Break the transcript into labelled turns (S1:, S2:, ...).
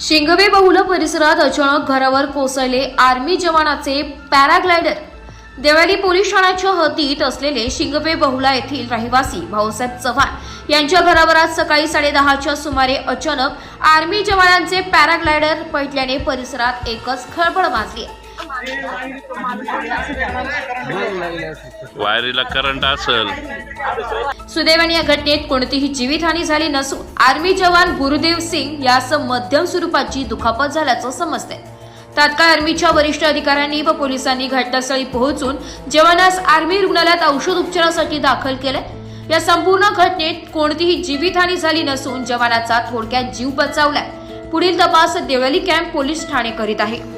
S1: शिंगवे बहुल परिसरात अचानक घरावर कोसळले आर्मी जवानाचे पॅराग्लायडर. देवाली पोलीस ठाण्याच्या हद्दीत असलेले शिंगवे बहुला येथील रहिवासी भाऊसाहेब चव्हाण यांच्या घरावर आज सकाळी साडेदहाच्या सुमारे अचानक आर्मी जवानांचे पॅराग्लायडर पडल्याने परिसरात एकच खळबळ माजली
S2: वायरीला करंट असल.
S1: सुदैवाने या घटनेत कोणतीही जीवितहानी झाली नसून आर्मी जवान गुरुदेव सिंग यास मध्यम स्वरूपाची दुखापत झाल्याचं समजते तात्काळ आर्मीच्या वरिष्ठ अधिकाऱ्यांनी व पोलिसांनी घटनास्थळी पोहोचून जवानास आर्मी रुग्णालयात औषध उपचारासाठी दाखल केले या संपूर्ण घटनेत कोणतीही जीवितहानी झाली नसून जवानाचा थोडक्यात जीव बचावलाय. पुढील तपास देवळी कॅम्प पोलीस ठाणे करीत आहे.